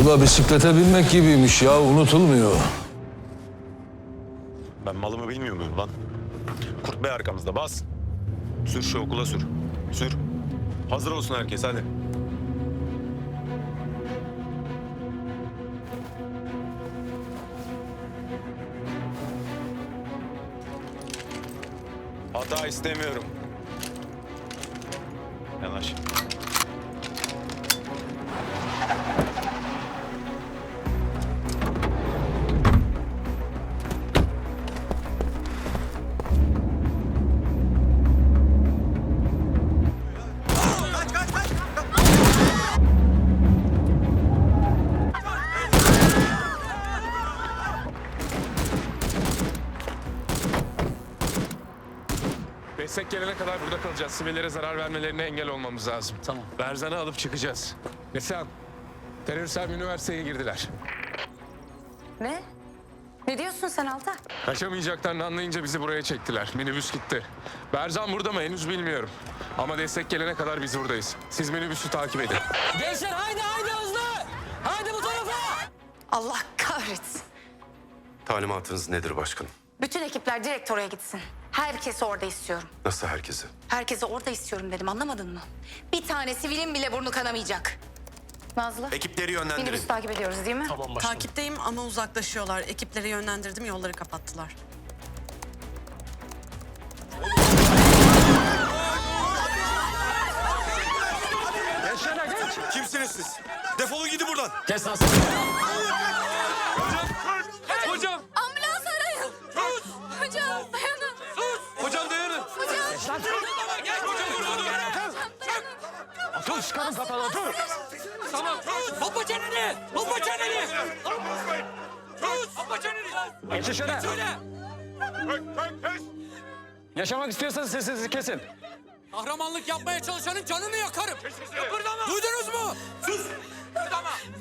Bu da bisiklete binmek gibiymiş ya unutulmuyor. Ben malımı bilmiyor muyum lan? Kurt Bey arkamızda bas. Sür şu okula sür. Sür. Hazır olsun herkes hadi. Hata istemiyorum. Yanaş. Destek gelene kadar burada kalacağız. Sivillere zarar vermelerine engel olmamız lazım. Tamam. Berzan'ı alıp çıkacağız. Neslihan, teröristler üniversiteye girdiler. Ne? Ne diyorsun sen Altay? Kaçamayacaklarını anlayınca bizi buraya çektiler. Minibüs gitti. Berzan burada mı henüz bilmiyorum. Ama destek gelene kadar biz buradayız. Siz minibüsü takip edin. Gençler haydi haydi hızlı. Haydi bu tarafa. Allah kahretsin. Talimatınız nedir başkanım? Bütün ekipler direkt oraya gitsin. Herkesi orada istiyorum. Nasıl herkesi? Herkesi orada istiyorum dedim anlamadın mı? Bir tane sivilin bile burnu kanamayacak. Nazlı. Ekipleri yönlendirin. Minibüs takip ediyoruz değil mi? Tamam. Takipteyim ama uzaklaşıyorlar. Ekipleri yönlendirdim, yolları kapattılar. Kimsiniz siz? Defolun gidin buradan. Kes lan! Dur çıkarın kapalı dur. Tamam. Baba çeneni. Baba çeneni. Sus. Baba çeneni. Geçin şöyle. Yaşamak istiyorsanız sesinizi kesin. Kahramanlık yapmaya çalışanın canını yakarım. Duydunuz mu? Sus.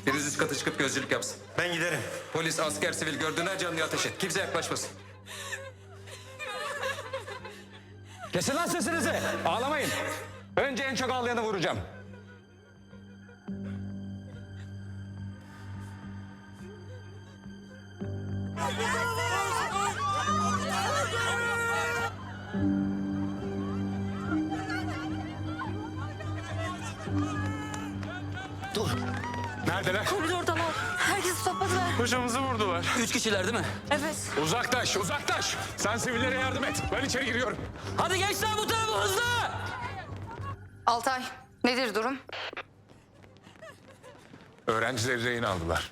Biriniz üst kata çıkıp gözcülük yapsın. Ben giderim. Polis, asker, sivil gördüğün her canlıya ateş et. Kimse yaklaşmasın. Kesin lan sesinizi. Ağlamayın. Önce en çok ağlayanı vuracağım. Neredeler? Koridordalar. Herkesi topladılar. Hocamızı vurdular. Üç kişiler değil mi? Evet. Uzaklaş, uzaklaş! Sen sivillere yardım et. Ben içeri giriyorum. Hadi gençler bu tarafa hızlı. Altay nedir durum? Öğrencileri rehin aldılar.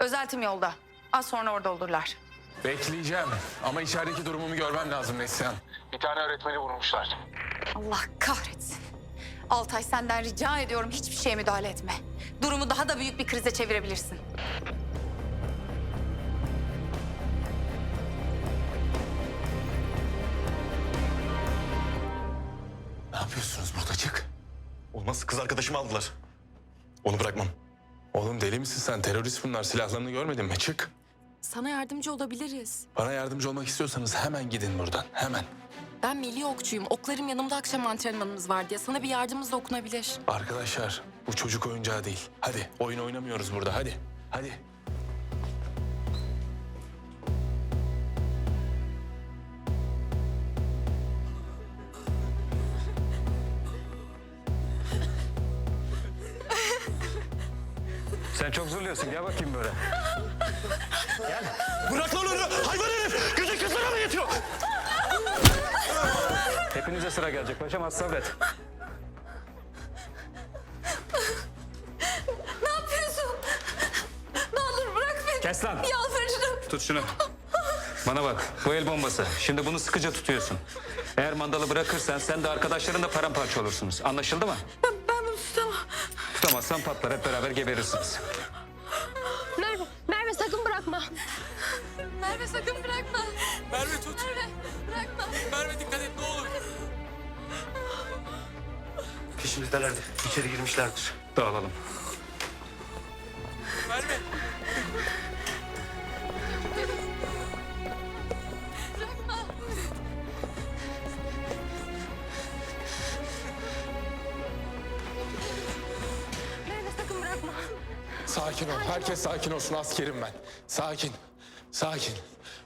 Özeltim yolda. Az sonra orada olurlar. Bekleyeceğim. Ama içerideki durumumu görmem lazım Neslihan. Bir tane öğretmeni vurmuşlar. Allah kahretsin. Altay senden rica ediyorum hiçbir şeye müdahale etme. Durumu daha da büyük bir krize çevirebilirsin. Ne yapıyorsunuz burada çık? Olmaz kız arkadaşımı aldılar. Onu bırakmam. Oğlum deli misin sen? Terörist bunlar. Silahlarını görmedin mi? Çık. Sana yardımcı olabiliriz. Bana yardımcı olmak istiyorsanız hemen gidin buradan. Hemen. Ben milli okçuyum. Oklarım yanımda akşam antrenmanımız var diye. Sana bir yardımımız dokunabilir. Arkadaşlar bu çocuk oyuncağı değil. Hadi oyun oynamıyoruz burada. Hadi. Hadi. Sen çok zorluyorsun. Gel bakayım böyle. Bırak lan onu! Hayvan herif! Gücü kızlara mı yetiyor? Hepinize sıra gelecek. Paşam az sabret. Ne yapıyorsun? Ne olur bırak beni. Kes lan. Yalvarırım. Tut şunu. Bana bak, bu el bombası. Şimdi bunu sıkıca tutuyorsun. Eğer mandalı bırakırsan sen de arkadaşların da paramparça olursunuz. Anlaşıldı mı? Ben, ben bunu tutamam. Tutamazsan patlar, hep beraber geberirsiniz. Merve sakın bırakma. Merve tut. Merve bırakma. Merve dikkat et ne olur. Peşimizdelerdi. İçeri girmişlerdir. Dağılalım. Merve. Sakin ol. Herkes sakin olsun. Askerim ben. Sakin. Sakin.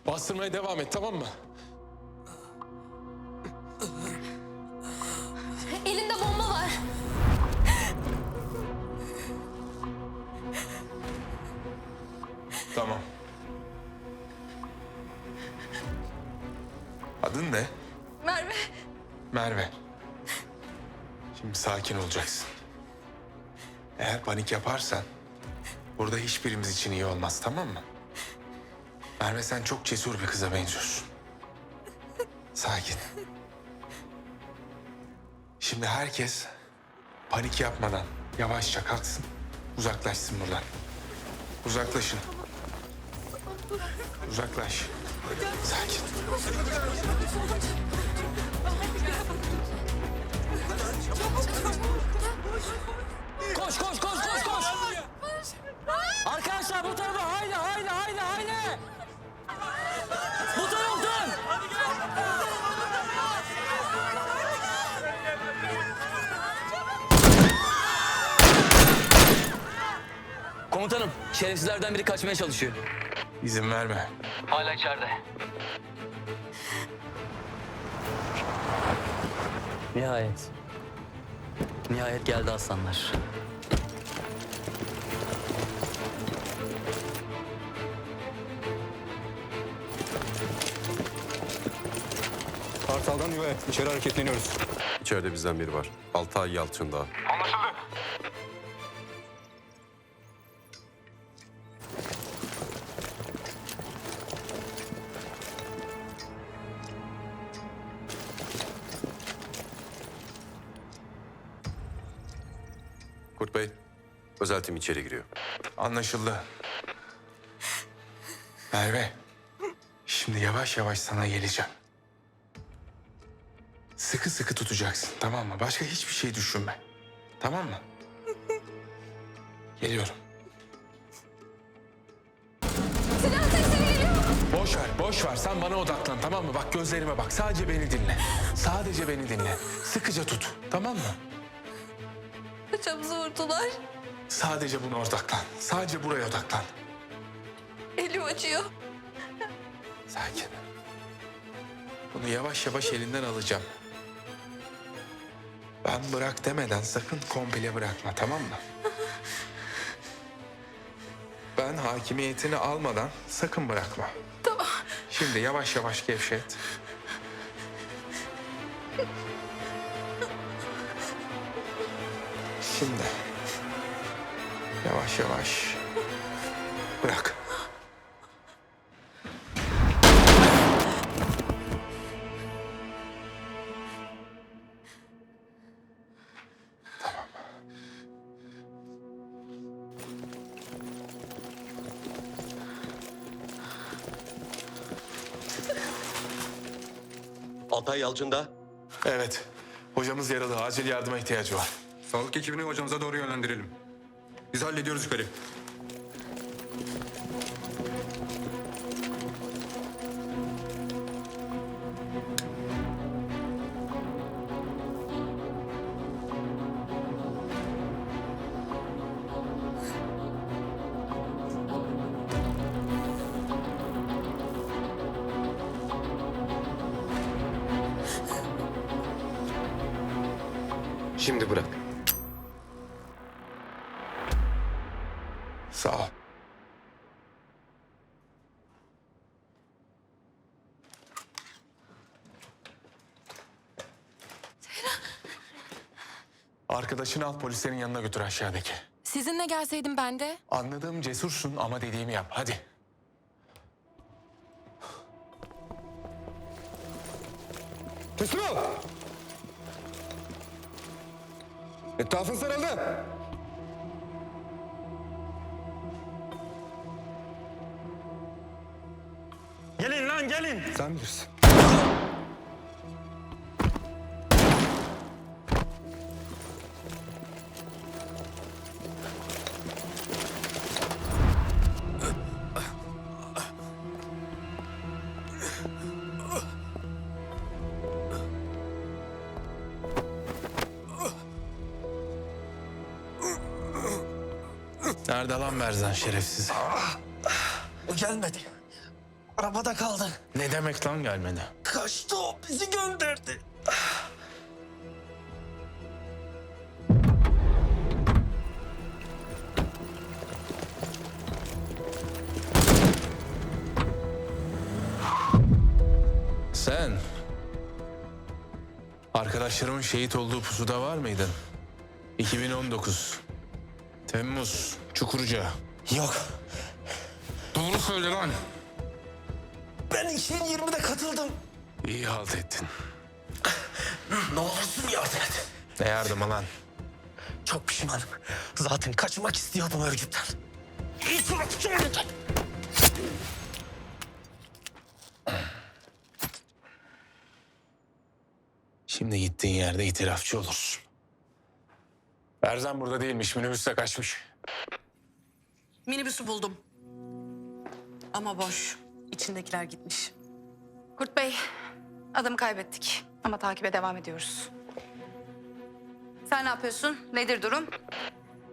Bastırmaya devam et tamam mı? Elinde bomba var. Tamam. Adın ne? Merve. Merve. Şimdi sakin olacaksın. Eğer panik yaparsan burada hiçbirimiz için iyi olmaz tamam mı? Merve sen çok cesur bir kıza benziyorsun. Sakin. Şimdi herkes panik yapmadan yavaşça kalksın. Uzaklaşsın buradan. Uzaklaşın. Uzaklaş. Sakin. Koş koş koş koş koş. Arkadaşlar bu tarafa haydi haydi haydi haydi. Komutanım, şerefsizlerden biri kaçmaya çalışıyor. İzin verme. Hala içeride. Nihayet. Nihayet geldi aslanlar. Kartal'dan yuva içeri hareketleniyoruz. İçeride bizden biri var. Altay Yalçın Dağı. Kurt Bey, özel tim içeri giriyor. Anlaşıldı. Merve, şimdi yavaş yavaş sana geleceğim. Sıkı sıkı tutacaksın, tamam mı? Başka hiçbir şey düşünme. Tamam mı? Geliyorum. Silah sesleri geliyor. Boş ver, boş ver. Sen bana odaklan, tamam mı? Bak gözlerime bak. Sadece beni dinle. Sadece beni dinle. Sıkıca tut, tamam mı? Paçamızı vurdular. Sadece buna odaklan. Sadece buraya odaklan. Elim acıyor. Sakin. Bunu yavaş yavaş elinden alacağım. Ben bırak demeden sakın komple bırakma tamam mı? Ben hakimiyetini almadan sakın bırakma. Tamam. Şimdi yavaş yavaş gevşet. Şimdi yavaş yavaş bırak. Altay Yalçın Dağı. Evet. Hocamız yaralı. Acil yardıma ihtiyacı var. Sağlık ekibini hocamıza doğru yönlendirelim. Biz hallediyoruz yukarı. Şimdi bırak. Arkadaşını al polislerin yanına götür aşağıdaki. Sizinle gelseydim ben de. Anladığım cesursun ama dediğimi yap. Hadi. Teslim ol! Etrafın sarıldı. Gelin lan gelin. Sen bilirsin. Nerede lan Berzan şerefsiz? O gelmedi. Arabada kaldı. Ne demek lan gelmedi? Kaçtı o. Bizi gönderdi. Sen arkadaşlarımın şehit olduğu pusuda var mıydın? 2019 Temmuz Çukurca. Yok. Doğru söyle lan. Ben 2020'de katıldım. İyi halt ettin. Ne olursun yardım et. Ne yardımı lan? Çok pişmanım. Zaten kaçmak istiyordum örgütten. İtiraf edin. Şimdi gittiğin yerde itirafçı olursun. Berzan burada değilmiş, minibüste kaçmış. Minibüsü buldum. Ama boş. İçindekiler gitmiş. Kurt Bey, adamı kaybettik ama takibe devam ediyoruz. Sen ne yapıyorsun? Nedir durum?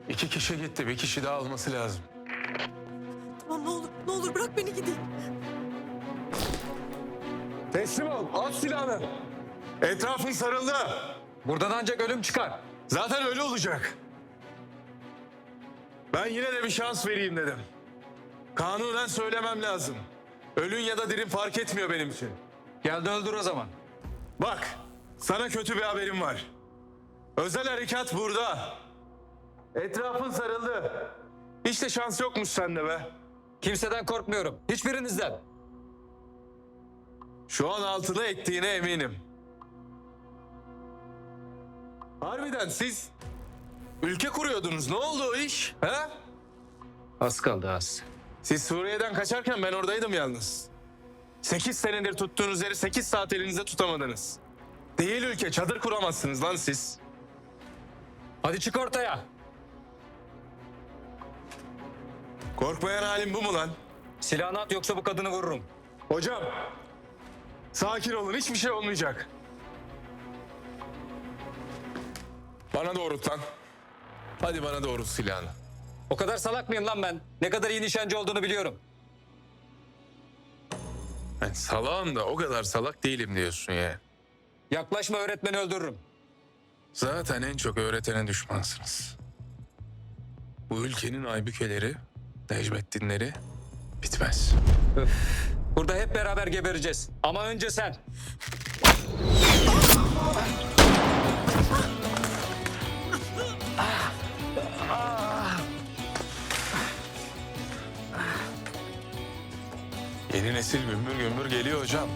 İki kişi gitti, bir kişi daha olması lazım. Tamam ne olur, ne olur bırak beni gideyim. Teslim ol, at silahını. Etrafın sarıldı. Buradan ancak ölüm çıkar. Zaten öyle olacak. Ben yine de bir şans vereyim dedim. Kanunen söylemem lazım. Ölün ya da dirin fark etmiyor benim için. Gel de öldür o zaman. Bak, sana kötü bir haberim var. Özel harekat burada. Etrafın sarıldı. Hiç de şans yokmuş sende be. Kimseden korkmuyorum. Hiçbirinizden. Şu an altına ettiğine eminim. Harbiden siz ülke kuruyordunuz. Ne oldu o iş? He? Az kaldı az. Siz Suriye'den kaçarken ben oradaydım yalnız. Sekiz senedir tuttuğunuz yeri sekiz saat elinizde tutamadınız. Değil ülke, çadır kuramazsınız lan siz. Hadi çık ortaya. Korkmayan halim bu mu lan? Silahını at yoksa bu kadını vururum. Hocam, sakin olun, hiçbir şey olmayacak. Bana doğrult lan. Hadi bana doğrult silahını. O kadar salak mıyım lan ben? Ne kadar iyi nişancı olduğunu biliyorum. Ben salağım da o kadar salak değilim diyorsun ya. Yaklaşma öğretmeni öldürürüm. Zaten en çok öğretene düşmansınız. Bu ülkenin aybükeleri, Necmettinleri bitmez. Burada hep beraber gebereceğiz. Ama önce sen. Yeni nesil gümbür gümbür geliyor hocam.